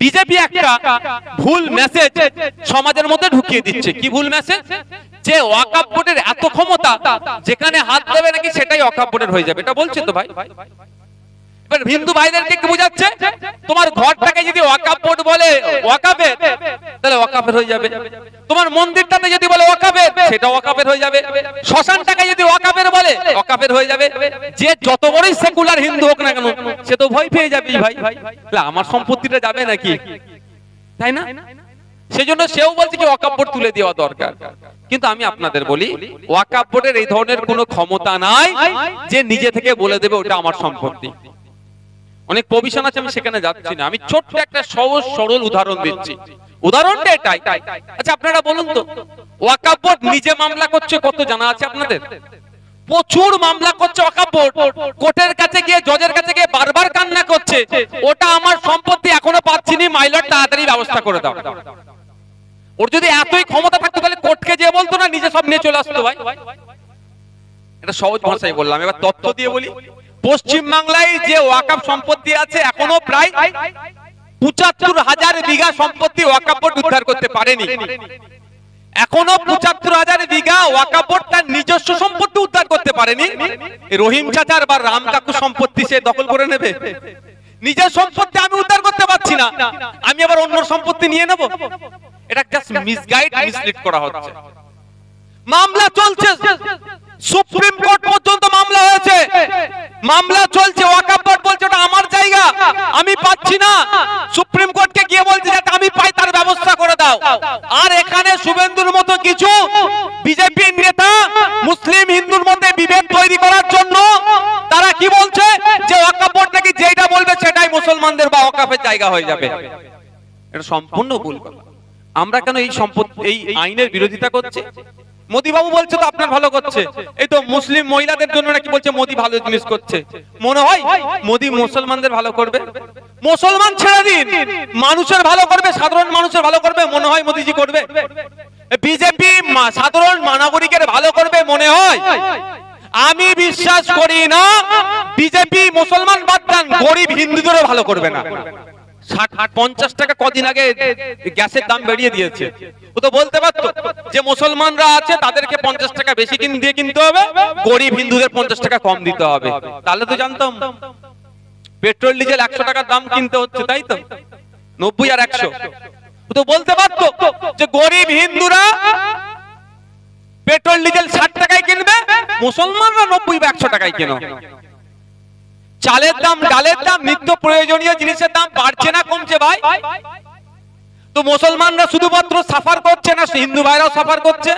BJP একটা ভুল message সমাজের মধ্যে ঢুকিয়ে দিচ্ছে। কি ভুল মেসেজ যে ওয়াকাপ বোর্ডের এত ক্ষমতা যেখানে হাত দেবে নাকি সেটাই ওয়াকাপ বোর্ডের হয়ে যাবে। এটা বলছে তো ভাই। হিন্দু ভাইদেরকে কি বোঝাচ্ছে? তোমার ঘরটাকে যদি ওয়াকাপ বোর্ড বলে, ওয়াকাফের, তাহলে ওয়াকাফের হয়ে যাবে। তোমার মন্দিরটাতে যদি বলে ওয়াকাফের সেটা ওয়াকাফের হয়ে যাবে। শ্মশানটাকে যদি ওয়াকাফের বলে, ওয়াকাফের হয়ে যাবে। যে যত বড়ই সেকুলার হিন্দু হোক না কেন, সে তো ভয় পেয়ে যাবে ভাই। তাহলে আমার সম্পত্তিটা যাবে নাকি? তাই না? সেজন্য সেও বলছে কি ওয়াকাপ বোর্ড তুলে দেওয়া দরকার। কিন্তু আমি আপনাদের বলি ওয়াকাপ বোর্ডের এই ধরনের কোনো ক্ষমতা নাই যে নিজে থেকে বলে দেবে ওটা আমার সম্পত্তি। অনেক প্রভিশন আছে, আমি সেখানে যাচ্ছি না। আমি ছোট্ট একটা সহজ, সরল উদাহরণ দিচ্ছি। উদাহরণটা এটাই। আচ্ছা আপনারা বলুন তো ওয়াকাপ বোর্ড নিজে মামলা করছে কত জানা আছে আপনাদের? প্রচুর মামলা করছে ওয়াকাপ বোর্ড। কোর্টের কাছে গিয়ে, জজের কাছে গিয়ে বারবার কান্না করছে। ওটা আমার সম্পত্তি, এখনও পাচ্ছি নি। মাইলর তাড়াতাড়ি ব্যবস্থা করে দাও। ওর যদি এতই ক্ষমতা থাকতো, তাহলে কোর্টকে যে বলতো না, নিজে সব নিয়ে চলে আসতো ভাই। এটা সহজ ভাষায় বললাম। এবার তথ্য দিয়ে বলি। পশ্চিম বাংলায় যে ওয়াকাপ সম্পত্তি আছে এখনও প্রায় পঁচাত্তর হাজার বিঘা সম্পত্তি ওয়াকাপ বোর্ড উদ্ধার করতে পারেনি। এখনও পঁচাত্তর হাজার বিঘা ওয়াকাপ বোর্ড তার নিজস্ব সম্পত্তি উদ্ধার করতে পারেনি। রহিম চাচার বা রাম কাকু সম্পত্তি সে দখল করে নেবে। নিজের সম্পত্তি আমি উদ্ধার করতে পারছি না। আমি আবার অন্য সম্পত্তি নিয়ে নেব। এটা জাস্ট মিসগাইড মিসলিড করা হচ্ছে। মামলা চলছে। সুপ্রিম কোর্ট পর্যন্ত মামলা হয়েছে। মামলা চলছে ওয়াকাপ বোর্ড বলছে ওটা আমার জায়গা, আমি পাচ্ছি না। সুপ্রিম কোর্টকে গিয়ে বলছে যাতে আমি পাই, তার ব্যবস্থা করে দাও। আর এখানে শুভেন্দুর মতো কিছু বিজেপির নেতা, মুসলিম হিন্দুর মধ্যে বিভেদ তৈরি করার জন্য, তারা কি বলছে? যে ওয়াকাপ বোর্ড নাকি যেটা বলবে সেটাই মুসলমানদের বা ওয়াকাফের জায়গা হয়ে যাবে। এটা সম্পূর্ণ ভুল কথা। আমরা কেন এই সম্পদ এই আইনের বিরোধিতা করছি? মোদি বাবু বলছে তো আপনার ভালো করছে। এই তো মুসলিম মহিলাদের জন্য নাকি বলছে মোদি ভালো জিনিস করছে। মনে হয় মোদি মুসলমানদের ভালো করবে? মুসলমান ছেড়ে দিন। মানুষের ভালো করবে, সাধারণ মানুষের ভালো করবে, মনে হয় মোদিজি করবে। বিজেপি সাধারণ নাগরিকের ভালো করবে মনে হয়। আমি বিশ্বাস করি না, বিজেপি মুসলমান বাদ দেন, গরিব হিন্দুদেরও ভালো করবে না। তাদেরকে বেশি কিন দিয়ে কিনতে হবে, গরিব হিন্দুদের পঞ্চাশ টাকা কম দিতে হবে। তাহলে তো জানতাম, পেট্রোল, ডিজেল একশো টাকার দাম কিনতে হচ্ছে, তাই তো? নব্বই আর একশো। ও তো বলতে পারতো যে গরিব হিন্দুরা পেট্রোল, ডিজেল ষাট টাকায় কিনবে, মুসলমানরা নব্বই বা একশো টাকায় কেন? চালের দাম, ডালের দাম, নিত্য প্রয়োজনীয় জিনিসের দাম বাড়ছে না, কমছে ভাই? তো মুসলমানরা শুধুমাত্র সাফার করছে না হিন্দু ভাইরাও সাফার করছে?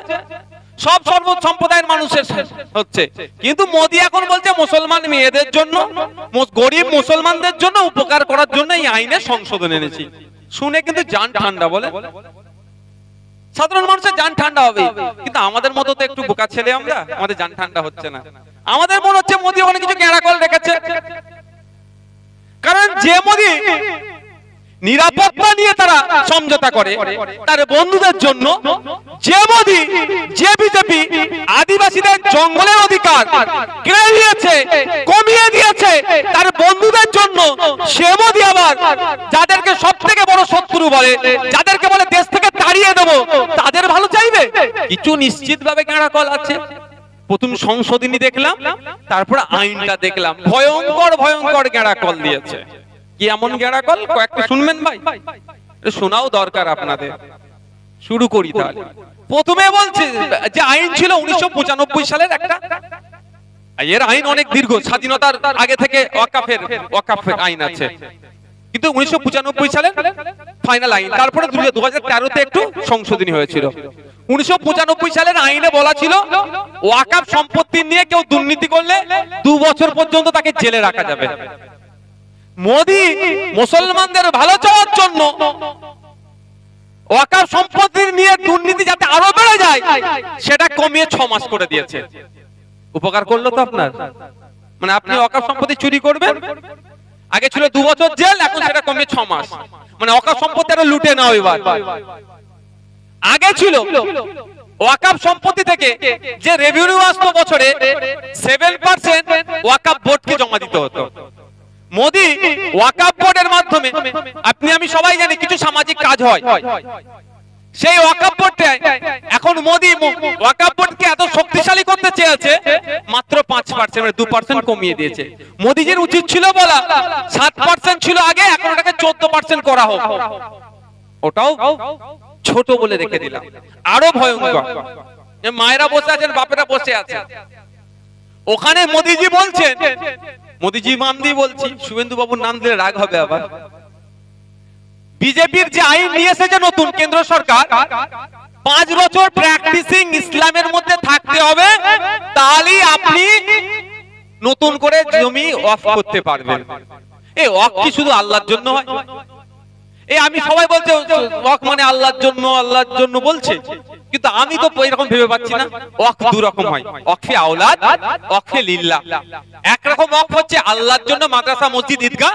সব সর্ব সম্প্রদায়ের মানুষের হচ্ছে। কিন্তু মোদি এখন বলছে মুসলমান মেয়েদের জন্য গরিব মুসলমানদের জন্য উপকার করার জন্য এই আইনে সংশোধন এনেছি। শুনে কিন্তু জান ঠান্ডা বলে। সাধারণ মানুষের জান ঠান্ডা হবে। কিন্তু আমাদের মতো তো একটু বোকা ছেলে আমরা আমাদের জান ঠান্ডা হচ্ছে না। আমাদের মনে হচ্ছে মোদি ওখানে কিছু গ্যাড়াকল রেখেছে। কারণ যে মোদী নিরাপত্তা নিয়ে তারা সমঝোতা করে তার বন্ধুদের জন্য যে মোদি যে বিজেপি আদিবাসীদের জঙ্গলের অধিকার কেড়ে নিয়েছে কমিয়ে দিয়েছে তার বন্ধুদের জন্য সে মোদি আবার যাদেরকে সব থেকে বড় শত্রু বলে যাদেরকে বলে দেশ থেকে তাড়িয়ে দেবো, তাদের ভালো চাইবে? কিছু নিশ্চিত ভাবে কল আছে। প্রথম সংশোধনী দেখলাম, তারপর আইনটা দেখলাম। ভয়ঙ্কর ভয়ঙ্কর গেঁড়া কল দিয়েছে। কি এমন গেঁড়া কল? কয়েকটা শুনবেন ভাই? শোনাও দরকার আপনাদের। শুরু করি তাহলে। প্রথমে বলছে, যে আইন ছিল উনিশশো পঁচানব্বই সালের একটা। এর আইন অনেক দীর্ঘ, স্বাধীনতার আগে থেকে ওয়াকাফের ওয়াকাফের আইন আছে। কিন্তু উনিশশো সালে ফাইনাল আইন। তারপরে দু হাজার একটু সংশোধনী হয়েছিল। উনিশশো সালের আইনে বলা ছিল ওয়াকাফ সম্পত্তি নিয়ে কেউ দুর্নীতি করলে দু বছর পর্যন্ত তাকে জেলে রাখা যাবে। মোদি মুসলমানদের ভালো চাওয়ার জন্য ওয়াকাফ সম্পত্তি নিয়ে দুর্নীতি যাতে আরও বেড়ে যায়, সেটা কমিয়ে ছ মাস করে দিয়েছে। উপকার করল তো আপনার? মানে আপনি ওয়াকাফ সম্পত্তি চুরি করবেন? আগে ছিল দু বছর জেল, এখন সেটা কমিয়ে ছ মাস। মানে ওয়াকাফ সম্পত্তি আরও লুটে নাও এবার। আগে ছিল ওয়াকাফ সম্পত্তি থেকে যে রেভিনিউ আসতো বছরে সেভেন পার্সেন্ট ওয়াকাফ বোর্ডকে জমা দিতে হতো। মোদি ওয়াকাপ বোর্ডের মাধ্যমে, আপনি আমি সবাই জানি কিছু সামাজিক কাজ হয়। সেই ওয়াকাপ বোর্ডটা এখন মোদি ওয়াকাপ বোর্ডকে এত শক্তিশালী করতে চেয়েছে, মাত্র পাঁচ পার্সেন্ট মানে দু পার্সেন্ট কমিয়ে দিয়েছে। মোদিজির উচিত ছিল বলা, সাত পার্সেন্ট ছিল আগে, এখন ওটাকে চোদ্দ পার্সেন্ট করা হোক। ওটাও ছোট বলে রেখে দিলাম। আরও ভয়ঙ্কর। যে মায়েরা বসে আছেন, বাপেরা বসে আছে। ওখানে মোদিজি বলছেন, মোদিজি নাম দিয়ে বলছি শুভেন্দু বাবুর নাম দিলে রাগ হবে আবার। বিজেপির যে আইন নিয়ে এসেছে নতুন কেন্দ্র সরকার, পাঁচ বছর প্র্যাকটিসিং ইসলামের মধ্যে থাকতে হবে, তাহলেই আপনি নতুন করে জমি অফ করতে পারবেন। এ অফ কি শুধু আল্লাহর জন্য হয়? আমি সবাই বলছে, ওয়াক মানে আল্লাহর জন্য আল্লাহর জন্য বলছে। কিন্তু আমি তো এরকম ভেবে পাচ্ছি না, ওয়াক দু রকম হয়। ওয়াকফে আওলাদ, ওয়াকফে লিল্লাহ এক রকম ওয়াক হচ্ছে আল্লাহর জন্য মাদ্রাসা, মসজিদ, ঈদগাহ।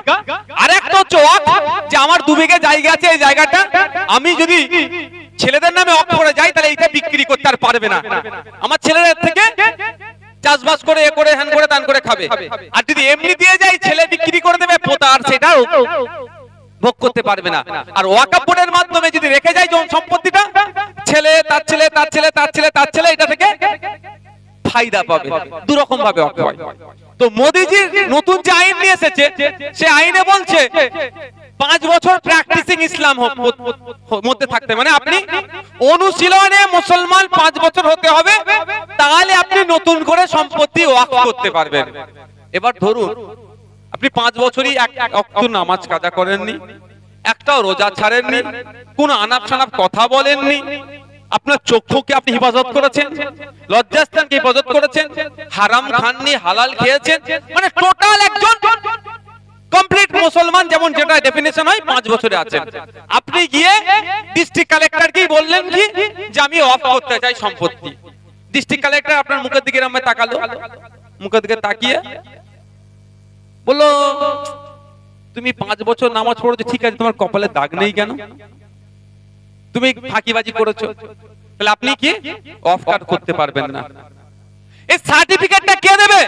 আর একটা হচ্ছে ওয়াক যে আমার দু জায়গা আছে এই জায়গাটা। আমি যদি ছেলেদের নামে ওয়াক করে যাই, তাহলে এইটা বিক্রি করতে আর পারবে না। আমার ছেলেদের থেকে চাষবাস করে, এ করে, হ্যান করে দান করে খাবে। আর যদি এমনি দিয়ে যাই, ছেলে বিক্রি করে দেবে, পোতা আর সেটাও। ভোগ করতে পারবে না। আর ওয়াকাপ মাধ্যমে যদি রেখে যায় যখন সম্পত্তিটা, ছেলে, তার ছেলে তার ছেলে তার ছেলে তার ছেলে, এটা থেকে ফায়দা পাবে। দু রকম ভাবে তো মোদিজি নতুন যে আইন নিয়ে এসেছে, সে আইনে বলছে, পাঁচ বছর প্র্যাকটিসিং ইসলাম মধ্যে থাকতে। মানে আপনি অনুশীলনে মুসলমান পাঁচ বছর হতে হবে, তাহলে আপনি নতুন করে সম্পত্তি ওয়াক করতে পারবেন। এবার ধরুন আপনি পাঁচ বছরই নামাজ কাজা করেননি, একটাও রোজা ছাড়েননি, কোন আনাপ সানাপ কথা বলেননি, আপনার চক্ষুকে আপনি হেফাজত করেছেন, লজ্জাস্থানকে হেফাজত করেছেন, হারাম খাননি, হালাল খেয়েছেন মানে টোটাল একজন কমপ্লিট মুসলমান যেমন যেটা ডেফিনেশন হয়, পাঁচ বছরে আছেন। আপনি গিয়ে ডিস্ট্রিক্ট কালেক্টরকে বললেন কি, যে আমি অফ করতে চাই সম্পত্তি। ডিস্ট্রিক্ট কালেক্টর আপনার মুখের দিকে তাকালো, মুখের দিকে তাকিয়ে বলল, তুমি পাঁচ বছর নামাজ পড়েছো, ঠিক আছে, তোমার কপালে দাগ নেই কেন? তুমি ফাঁকিবাজি করেছ। তাহলে আপনি কি? অফ কাট করতে পারবেন না। এই সার্টিফিকেটটা কে দেবে?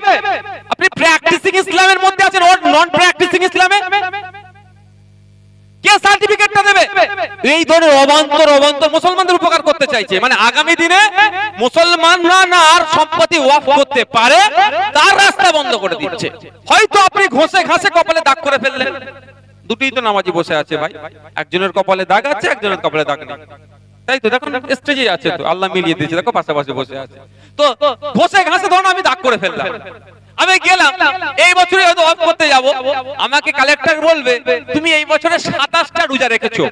আপনি প্র্যাকটিসিং ইসলামের মধ্যে আছেন নন প্র্যাকটিসিং ইসলামে? কে সার্টিফিকেটটা দেবে? এই ধরনের অবান্তর অবান্তর মুসলমানদের উপকার চাইছে। মানে আগামী দিনে মুসলমানরা না আর সম্পত্তি ওয়াফ করতে পারে, তার রাস্তা বন্ধ করে দিচ্ছে। হয়তো আপনি ঘষে ঘাসে কপালে দাগ করে ফেললেন। দুটোই তো নামাজি বসে আছে ভাই। একজনের কপালে দাগ আছে, একজনের কপালে দাগ নেই। তাই তো, দেখুন স্টেজে আছে তো। আল্লাহ মিলিয়ে দিয়েছে, দেখো, পাশাপাশি বসে আছে। তো ঘষে ঘাসে ধরুন আমি দাগ করে ফেললাম। আমি গেলাম, এই বছরে হয়তো অফ করতে যাব। আমাকে কালেক্টর বলবে, তুমি এই বছরে সাতাশটা রোজা রেখেছো।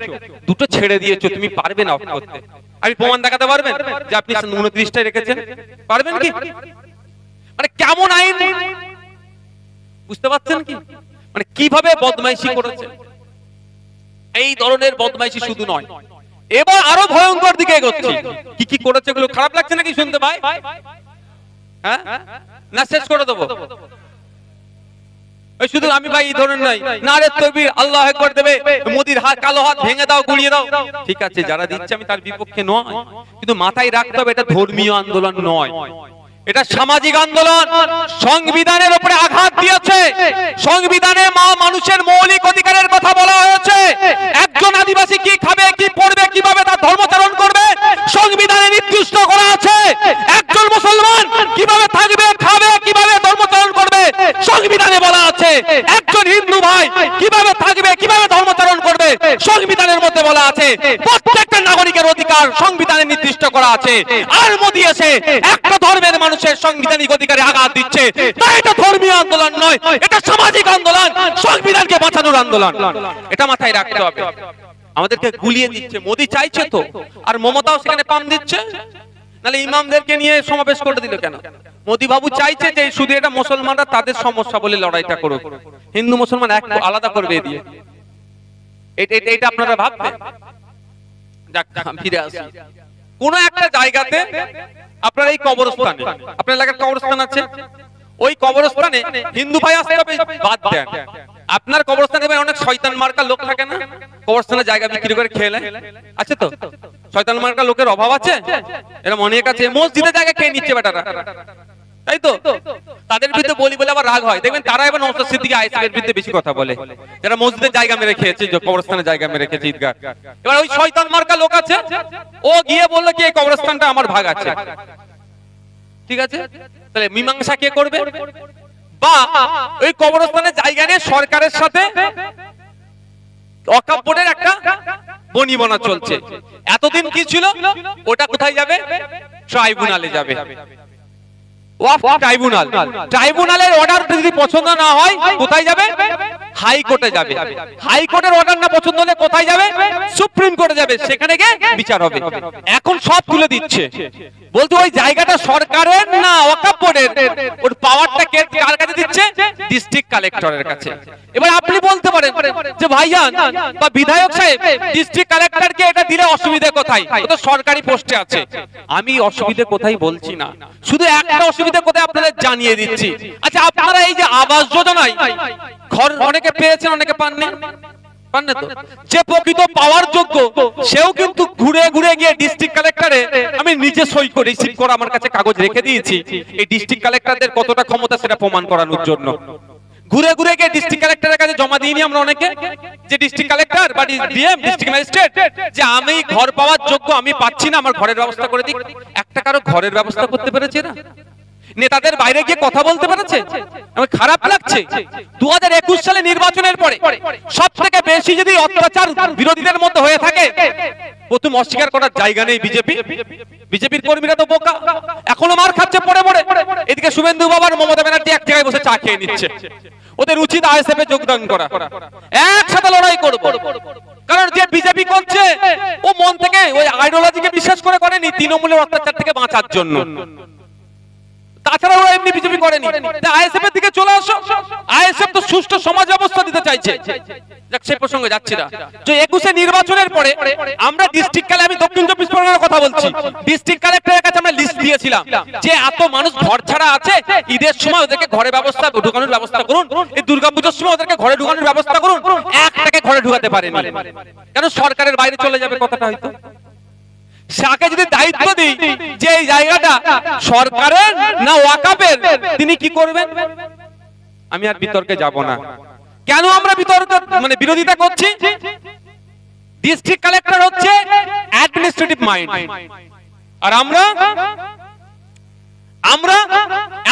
দুটো ছেড়ে দিয়েছ, তুমি পারবে না অফ করতে। আমি প্রমাণ দেখাতে পারবেন যে আপনি উনত্রিশটাই রেখেছেন? পারবেন কি? মানে কেমন আইন? বুঝতে পারছেন কি? মানে কীভাবে বদমাইশি করেছে? এই ধরনের বদমাইশি শুধু নয়। এবার আরও ভয়ঙ্কর দিকে এগোচ্ছে। কি কি করেছে খারাপ লাগছে নাকি শুনতে ভাই? হ্যাঁ? না শেষ করে দেবো। শুধু আমি ভাই এই ধরনের নাই নারে তকবীর, আল্লাহ একবার দেবে। মোদির হাত, কালো হাত ভেঙে দাও গুড়িয়ে দাও। ঠিক আছে, যারা দিচ্ছে আমি তার বিপক্ষে নয়। কিন্তু মাথায় রাখতে হবে, এটা ধর্মীয় আন্দোলন নয়। এটা সামাজিক আন্দোলন। সংবিধানের উপরে আঘাত দিয়েছে। সংবিধানে মা মানুষের মৌলিক অধিকারের কথা বলা হয়েছে। একজন আদিবাসী কি খাবে, কি পড়বে, কীভাবে তার ধর্মচারণ করবে, সংবিধানে নির্দিষ্ট করা আছে। একজন মুসলমান কীভাবে থাকবে, খাবে, কীভাবে ধর্মচারণ করবে, সংবিধানে বলা আছে। একজন হিন্দু ভাই কীভাবে থাকবে, কীভাবে সংবিধানের মধ্যে বলা আছে, প্রত্যেকটা নাগরিকের অধিকার সংবিধানে নির্দিষ্ট করা আছে। আর মোদি এসে একটা ধর্মের মানুষের সাংবিধানিক অধিকারে আঘাত দিচ্ছে। তাই এটা ধর্মীয় আন্দোলন নয়, এটা সামাজিক আন্দোলন, সংবিধানকে বাঁচানোর আন্দোলন। এটা মাথায় রাখতে হবে। আমাদেরকে গুলিয়ে দিচ্ছে, মোদি চাইছে তো, আর মমতাও সেখানে পাম দিচ্ছে। নাহলে ইমামদেরকে নিয়ে সমাবেশ করে দিল কেন? মোদি বাবু চাইছে যে শুধু এটা মুসলমানরা তাদের সমস্যা বলে লড়াইটা করুক। হিন্দু মুসলমান এক আলাদা করবে দিয়ে। এটা আপনারা ভাববেন। যাক ফিরে আসি। কোন একটা জায়গাতে আপনার এই কবরস্থানে আপনার এলাকার কবরস্থান আছে? ওই কবরস্থানে হিন্দু ভাই আসতে বাদ দেন। আপনার কবরস্থানে ভাই অনেক শয়তান মার্কা লোক থাকে না? কবরস্থানে জায়গা বিক্রি করে খেলে আছে তো? শয়তান মার্কা লোকের অভাব আছে? এরকম অনেক আছে। মসজিদে জায়গা খেয়ে নিচ্ছে বেটারা। তাই তো? তাদের বিরুদ্ধে বলি বলে আবার রাগ হয়। দেখবেন তারা এবার নৌসাদ সিদ্দিকী বিরুদ্ধে বেশি কথা বলে। যারা মসজিদের জায়গা মেরে খেয়েছে জায়গা মেরে খেয়েছে ঈদগাহ। এবার ওই শয়তান মার্কা লোক আছে। ও গিয়ে বলল কি এই কবরস্থানটা আমার ভাগ আছে। ঠিক আছে? তাহলে মীমাংসা কে করবে? বা ওই কবরস্থানের জায়গা নিয়ে সরকারের সাথে অকাপ বোর্ডের একটা বনিবনা চলছে। এতদিন কি ছিল? ওটা কোথায় যাবে? ট্রাইব্যুনালে যাবে। কোথায় যাবে? কোথায় যাবে? সুপ্রিম কোর্টে যাবে। সেখানে গিয়ে বিচার হবে। এখন সব তুলে দিচ্ছে। বলতে ওই জায়গাটা সরকারের না ওর পাওয়ারটা কার কাছে দিচ্ছে? ডিস্ট্রিক্ট কালেক্টরের কাছে। এবার আপনি বলতে পারেন যে বা বিধায়ক সাহেব ডিস্ট্রিক্ট কালেক্টরকে এটা সরকারি পোস্টে আছে। আমি অসুবিধা কোথায় বলছি না। শুধু একটা অসুবিধা কোথায় আপনাদের জানিয়ে দিচ্ছি। আচ্ছা আপনারা এই যে আবাস যোজনায় ঘর অনেকে পেয়েছেন, অনেকে পাননি? যে প্রকৃত পাওয়ার যোগ্য, সেও কিন্তু ঘুরে ঘুরে গিয়ে ডিস্ট্রিক্ট কালেক্টরে আমি নিজে সই করে রিসিভ করে আমার কাছে কাগজ রেখে দিয়েছি। এই ডিস্ট্রিক্ট কালেক্টরদের কতটা ক্ষমতা সেটা প্রমাণ করানোর জন্য। ঘুরে ঘুরে গিয়ে ডিস্ট্রিক্ট কালেক্টরের কাছে জমা দিইনি আমরা অনেকে। যে ডিস্ট্রিক্ট কালেক্টর বা ডিএম ডিস্ট্রিক্ট ম্যাজিস্ট্রেট যে আমি ঘর পাওয়ার যোগ্য, আমি পাচ্ছি না, আমার ঘরের ব্যবস্থা করে দিক। একটা কারও ঘরের ব্যবস্থা করতে পেরেছে না নেতাদের বাইরে গিয়ে কথা বলতে পেরেছে? আমার খারাপ লাগছে। দু হাজার একুশ সালে নির্বাচনের পরে সব থেকে বেশি যদি অত্যাচার বিরোধীদের মধ্যে হয়ে থাকে, প্রথম অস্বীকার করার জায়গা নেই বিজেপি। বিজেপির কর্মীরা তো বোকা। এখনও মার খাচ্ছে পড়ে পড়ে। এদিকে শুভেন্দু বাবার, মমতা ব্যানার্জি এক জায়গায় বসে চা খেয়ে নিচ্ছে। ওদের উচিত আইএসএফ এ যোগদান করা। একসাথে লড়াই করব। কারণ যে বিজেপি করছে, ও মন থেকে ওই আইডিওলজিকে বিশ্বাস করে করেনি তৃণমূলের অত্যাচার থেকে বাঁচার জন্য। এমনি বিজেপি করেনি। আইএসএফ এর দিকে চলে আসো। আইএসএফ তো সুষ্ঠু সমাজ ব্যবস্থা দিতে চাইছে। প্রসঙ্গে যাচ্ছি না। যে একুশে নির্বাচনের পরে আমরা ডিস্ট্রিক্ট কালে আমি দক্ষিণ চব্বিশ পরগনার কথা বলছি। ডিস্ট্রিক্ট কালেক্টরের কাছে আমরা লিস্ট দিয়েছিলাম। যে এত মানুষ ঘর ছাড়া আছে, ঈদের সময় ওদেরকে ঘরে ব্যবস্থা, ঢুকানোর ব্যবস্থা করুন। এই দুর্গাপুজোর সময় ওদেরকে ঘরে ঢুকানোর ব্যবস্থা করুন। একটাকে ঘরে ঢুকাতে পারেনি। কেন সরকারের বাইরে চলে যাবে কথাটা হয়তো? সাকে যদি দায়িত্ব দিই যে এই জায়গাটা সরকারের না ওয়াকাপের তিনি কি করবেন? আমি আর বিতর্কে যাব না। কেন আমরা বিতর্ক মানে বিরোধিতা করছি? ডিস্ট্রিক্ট কালেক্টর হচ্ছে অ্যাডমিনিস্ট্রেটিভ মাইন্ড আর আমরা? আমরা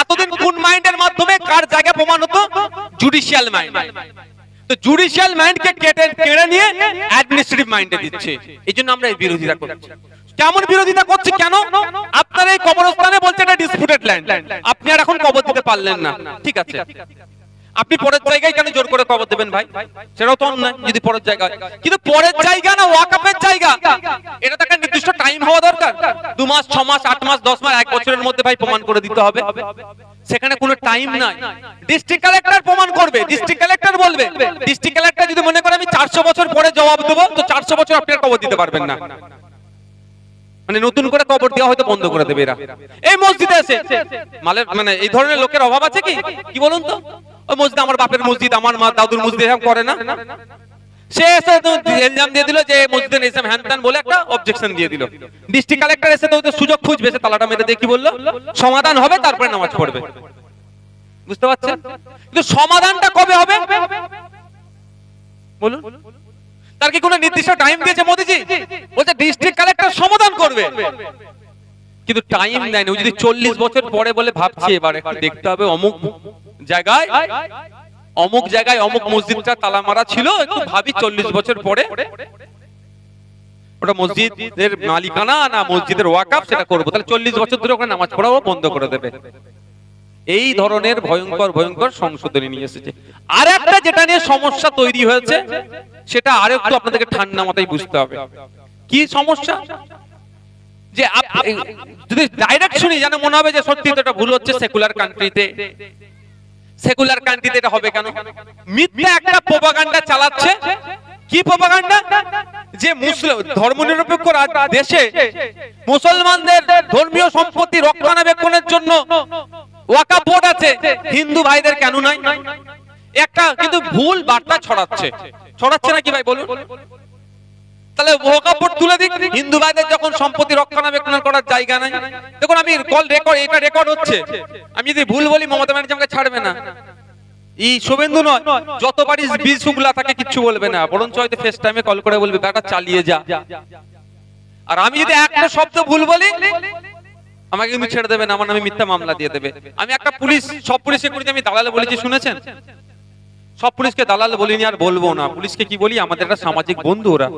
এতদিন কোন মাইন্ডের মাধ্যমে কার জায়গা প্রমাণ হতো? জুডিশিয়াল মাইন্ড তো জুডিশিয়াল মাইন্ডকে কেটে, কেড়ে নিয়ে অ্যাডমিনিস্ট্রেটিভ মাইন্ডে দিচ্ছে। এই জন্য আমরা এই বিরোধিতা করছি। কেমন বিরোধিতা করছে কেন? আপনার এই কবরস্থানে বলছে এটা ডিসপুটেড ল্যান্ড আপনি আর এখন কবর দিতে পারলেন না। ঠিক আছে। আপনি পরের জায়গায় কেন জোর করে কবর দেবেন ভাই? সেটাও তো অন্যায়, যদি পরের জায়গায় কিন্তু পরের জায়গা না ওয়াকাপের জায়গা। এটা তো একটা নির্দিষ্ট টাইম হওয়া দরকার। দু মাস, ছ মাস, আট মাস, দশ মাস, এক বছরের মধ্যে ভাই প্রমাণ করে দিতে হবে। সেখানে কোনো টাইম নাই। ডিস্ট্রিক্ট কালেক্টর প্রমাণ করবে। ডিস্ট্রিক্ট কালেক্টর বলবে। ডিস্ট্রিক্ট কালেক্টর যদি মনে করে আমি চারশো বছর পরে জবাব দেবো, তো চারশো বছর আপনি আর কবর দিতে পারবেন না। মানে নতুন করে কবর দেওয়া হয়তো বন্ধ করে দেবে এরা। এই মসজিদে এসে মালের মানে এই ধরনের লোকের অভাব আছে কি? কি বলুন তো? ওই মসজিদ আমার বাপের মসজিদ, আমার মা দাদুর মসজিদ, এরকম করে না? সে এসে এলজাম দিয়ে দিল যে মসজিদে নিজাম হ্যান বলে একটা অবজেকশন দিয়ে দিল। ডিস্ট্রিক্ট কালেক্টর এসে তো সুযোগ খুঁজবে সে তালাটা মেরে কি বলল? সমাধান হবে, তারপরে নামাজ পড়বে। বুঝতে পারছেন? কিন্তু সমাধানটা কবে হবে? বলুন। তার কি কোনো নির্দিষ্ট টাইম দিয়েছে মোদিজি? বলছে ডিস্ট্রিক্ট কালেক্টর সমাধান করবে। কিন্তু টাইম দেয়নি ও যদি চল্লিশ বছর পরে বলে ভাবছি, এবার একটু দেখতে হবে অমুক জায়গায়। অমুক জায়গায় অমুক মসজিদটা তালা মারা ছিল, একটু ভাবি চল্লিশ বছর পরে। ওটা মসজিদের মালিকানা না, মসজিদের ওয়াকাফ সেটা করব। তাহলে চল্লিশ বছর ধরে ওখানে নামাজ পড়াও বন্ধ করে দেবে। এই ধরনের ভয়ঙ্কর ভয়ঙ্কর সংশোধনী নিয়ে এসেছে। আর একটা যেটা নিয়ে সমস্যা তৈরি হয়েছে, সেটা আর একটু আপনাদেরকে ঠান্ডা মাথায় বুঝতে হবে। কি সমস্যা? যে যদি ডাইরেক্ট শুনি, যেন মনে হবে যে সত্যি তো এটা ভুল হচ্ছে সেকুলার কান্ট্রিতে সেকুলার কান্ট্রিতে এটা হবে কেন? মিথ্যা একটা প্রোপাগান্ডা চালাচ্ছে কি প্রোপাগান্ডা? যে মুসলিম ধর্মনিরপেক্ষ দেশে মুসলমানদের ধর্মীয় সম্পত্তি রক্ষণাবেক্ষণের জন্য ওয়াকাফ বোর্ড আছে। হিন্দু ভাইদের কেন নাই? একটা কিন্তু ভুল বার্তা ছড়াচ্ছে। ছড়াচ্ছে না কি ভাই, বলুন? তাহলে ওয়াকা বোর্ড তুলে দিক। হিন্দু ভাইদের যখন সম্পত্তি রক্ষণাবেক্ষণ করার জায়গা নাই। দেখুন আমি কল রেকর্ড এটা রেকর্ড হচ্ছে। আমি যদি ভুল বলি, মমতা ব্যানার্জি আমাকে ছাড়বে না। আমি সব বলেছি, শুনেছেন? সব পুলিশকে দালাল বলিনি আর বলব না। পুলিশকে কি বলি? আমাদের একটা সামাজিক বন্ধু ওরা।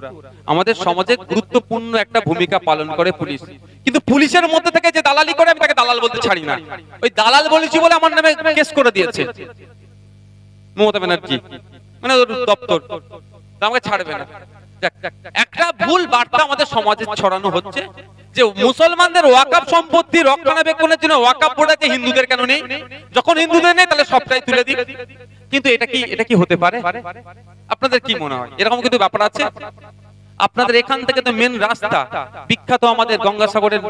আমাদের সমাজে গুরুত্বপূর্ণ একটা ভূমিকা পালন করে পুলিশ। কিন্তু পুলিশের মধ্যে থেকে যে দালালি করে, আমি তাকে দালাল বলতে ছাড়ি না। ওই দালাল বলেছি বলে আমার নামে কেস করে দিয়েছে। মমতা ব্যানার্জি। মানে দপ্তর। আমাকে ছাড়বে না। একটা ভুল বার্তা আমাদের সমাজে ছড়ানো হচ্ছে যে মুসলমানদের ওয়াকাপ সম্পত্তি রক্ষণাবেক্ষণের জন্য ওয়াকাপ বোর্ড হিন্দুদের কেন নেই? যখন হিন্দুদের নেই, তাহলে সবটাই তুলে দিক কিন্তু এটা কি এটা কি হতে পারে? আপনাদের কি মনে হয়? এরকম কিন্তু ব্যাপার আছে। আপনাদের এখান থেকে তো মেন রাস্তা। বিখ্যাত আমাদের গঙ্গাসাগরের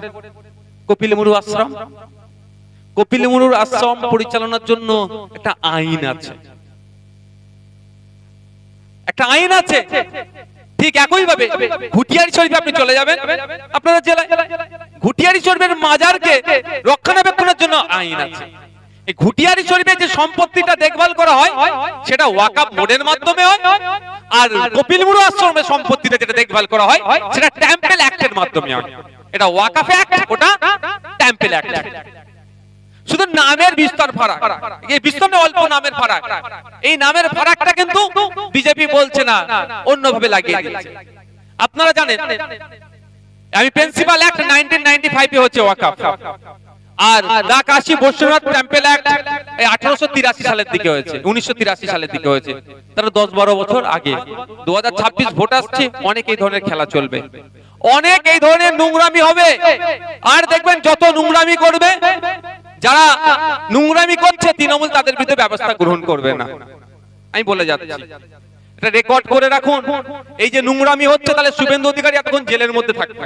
কপিল মুরু আশ্রম। কপিল মুরুর আশ্রম পরিচালনার জন্য একটা আইন আছে। একটা আইন আছে। ঠিক একই ভাবে ঘুটিয়ারি শরীফে আপনি চলে যাবেন। আপনাদের জেলায় ঘুটিয়ারি শরীফের মাজারকে রক্ষণাবেক্ষণের জন্য আইন আছে। এই ঘুটিয়ারি শরীফে যে সম্পত্তিটা দেখভাল করা হয়, সেটা ওয়াকাপ বোর্ডের মাধ্যমে হয়, আর কপিলমুড়ু আশ্রমের সম্পত্তিটা যেটা দেখভাল করা হয়, সেটা টেম্পেল অ্যাক্টের মাধ্যমে হয়। এটা ওয়াকাফ অ্যাক্ট ওটা টেম্পেল অ্যাক্ট শুধু নামের বিস্তর ফারাক। এই বিস্তর না অল্প নামের ফারাক। এই নামের ফারাকটা কিন্তু বিজেপি বলছে না, অন্যভাবে লাগিয়ে দিয়েছে। আপনারা জানেন, আমি প্রিন্সিপাল অ্যাক্ট 1995 এ হচ্ছে ওয়াকাফ। আর দা কাশী টেম্পল অ্যাক্ট এই 1883 সালের দিকে হয়েছে 1983 সালের দিকে হয়েছে। তার 10 12 বছর আগে 2026 ভোট আসছে, অনেক এই ধরনের খেলা চলবে। অনেক এই ধরনের নোংরামি হবে। আর দেখবেন, যত নোংরামি করবে যারা নোংরামি করছে, তৃণমূল তাদের বিরুদ্ধে ব্যবস্থা গ্রহণ করবে না। আমি বলে যাচ্ছি। এটা রেকর্ড করে রাখুন। এই যে নোংরামি হচ্ছে, তাহলে শুভেন্দু অধিকারী এতক্ষণ জেলের মধ্যে থাকবে।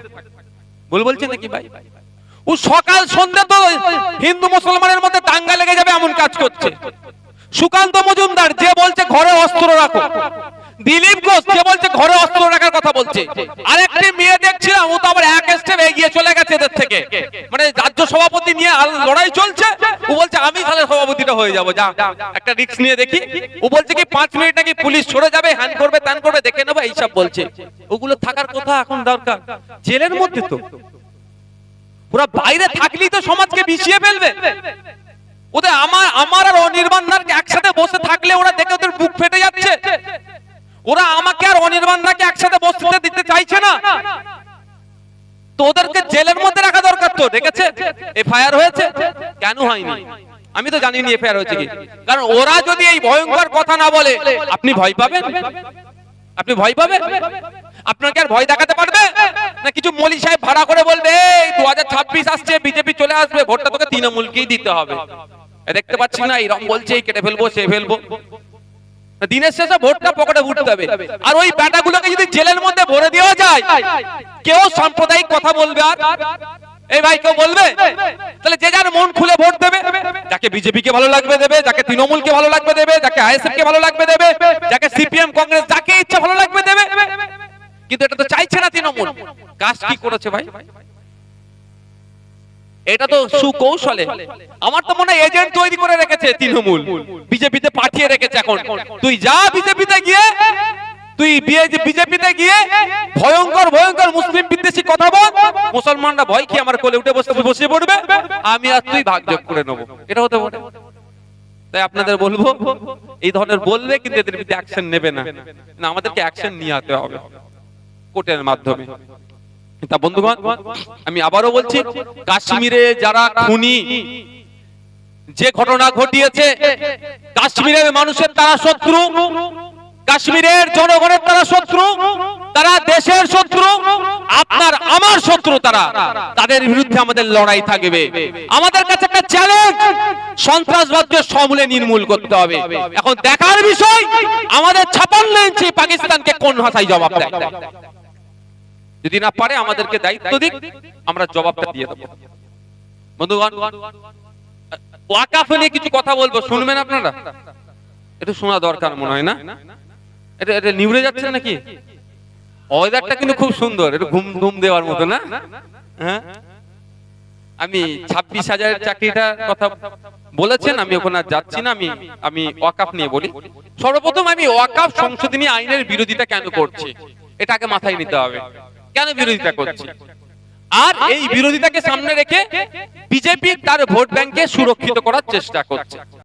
ভুল বলছে নাকি ভাই? ও সকাল সন্ধ্যা তো হিন্দু মুসলমানের মধ্যে দাঙ্গা লেগে যাবে, এমন কাজ করছে। সুকান্ত মজুমদার যে বলছে, ঘরে অস্ত্র রাখো। দিলীপ ঘোষ যে বলছে ঘরে অস্ত্র রাখার কথা বলছে। আরেকটি মেয়ে দেখছিলাম, ও তো আবার এক স্টেপ এগিয়ে চলে গেছে এদের থেকে। মানে রাজ্য সভাপতি নিয়ে লড়াই চলছে। ও বলছে, আমি তাহলে সভাপতিটা হয়ে যাব, যা। একটা রিস্ক নিয়ে দেখি। ও বলছে কি, পাঁচ মিনিট নাকি পুলিশ সরে যাবে হ্যান্ড করবে, ত্যান করবে, দেখে নেব, এইসব বলছে। ওগুলো থাকার কথা এখন দরকার। জেলের মধ্যে তো। পুরো বাইরে থাকলেই তো সমাজকে বিছিয়ে ফেলবে। ওদের আমার আমার আর অনির্বাণদার একসাথে বসে থাকলে ওরা দেখে ওদের বুক ফেটে যাচ্ছে। ওরা আমাকে আর অনির্বাণদাকে একসাথে বসতে দিতে চাইছে না। তো ওদেরকে জেলের মধ্যে রাখা দরকার তো, দেখেছে? এফআইআর হয়েছে? কেন হয়নি? আমি তো জানি নি এফআইআর হয়েছে কি। কারণ ওরা যদি এই ভয়ঙ্কর কথা না বলে, আপনি ভয় পাবেন? আপনি ভয় পাবেন? আপনাকে আর ভয় দেখাতে পারবে? না কিছু মলি সাহেব ভাড়া করে বলবে, এই, দু হাজার ছাব্বিশ আসছে, বিজেপি চলে আসবে, ভোটটা তোকে তৃণমূলকেই দিতে হবে। দেখতে পাচ্ছি না এরকম বলছে কেটে ফেলব, সে ফেলব। দিনের শেষে ভোটটা পকেটে উঠতে হবে আর ওই ব্যাটাগুলোকে যদি জেলের মধ্যে ভরে দেওয়া যায়, কেউ সাম্প্রদায়িক কথা বলবে আর? এই ভাই, কেউ বলবে? তাহলে যে যার মন খুলে ভোট দেবে, যাকে বিজেপি কে ভালো লাগবে দেবে, যাকে তৃণমূল কে ভালো লাগবে দেবে, যাকে আইএসএফ কে ভালো লাগবে দেবে, যাকে সিপিএম, কংগ্রেস, যাকে ইচ্ছা ভালো লাগবে দেবে। কিন্তু এটা তো চাইছে না তৃণমূল। কাজ কি করেছে ভাই? এটা তো সুকৌশলে। আমার তো মনে হয় এজেন্ট তৈরি করে রেখেছে তৃণমূল। বিজেপিতে পাঠিয়ে রেখেছে এখন। তুই যা বিজেপিতে গিয়ে, তুই বিজেপিতে গিয়ে ভয়ঙ্কর ভয়ঙ্কর মুসলিম বিদ্বেষী কথা বল। মুসলমানরা ভয় কি আমার কোলে উঠে বসে বসে পড়বে। আমি আর তুই ভাগযোগ করে নেব। এটা হতে পারে। তাই আপনাদের বলব, এই ধরনের বলবে কিন্তু এদের বিরুদ্ধে অ্যাকশন নেবে না। না, আমাদেরকে অ্যাকশন নিয়ে আতে হবে। কোর্টের মাধ্যমে। তা বন্ধুগণ, আমি আবারও বলছি, কাশ্মীরে যারা খুনি, যে ঘটনা ঘটিয়েছে, কাশ্মীরের মানুষের তারা শত্রু, কাশ্মীরের জনগণের তারা শত্রু, তারা দেশের শত্রু, আপনার, আমার শত্রু তারা, তাদের বিরুদ্ধে আমাদের লড়াই থাকবে। আমাদের কাছে একটা চ্যালেঞ্জ সন্ত্রাসবাদকে সমূলে নির্মূল করতে হবে। এখন দেখার বিষয়, আমাদের ছাপান্ন ইঞ্চি পাকিস্তানকে কোন ভাষায় জবাব দেয়? যদি না পারে আমাদেরকে দায়িত্ব দিক, আমরা জবাবটা দিয়ে দেবো। বন্ধুগণ, ওয়াকাফ নিয়ে কিছু কথা বলব, শুনবেন আপনারা? একটু শোনা দরকার মনে হয় না? এটা এটা নিউড়ে যাচ্ছে নাকি? ওয়েদারটা কিন্তু খুব সুন্দর, একটু ঘুম ঘুম দেওয়ার মতো না? হ্যাঁ? আমি ছাব্বিশ হাজারের চাকরিটার কথা বলেছেন, আমি ওখানে যাচ্ছি না, আমি আমি ওয়াকাফ নিয়ে বলি। সর্বপ্রথম আমি ওয়াকাফ সংশোধনী আইনের বিরোধিতা কেন করছি? এটাকে মাথায় নিতে হবে। কেন বিরোধিতা করছে? আর এই বিরোধিতাকে সামনে রেখে বিজেপি তার ভোট ব্যাংকে সুরক্ষিত করার চেষ্টা করছে।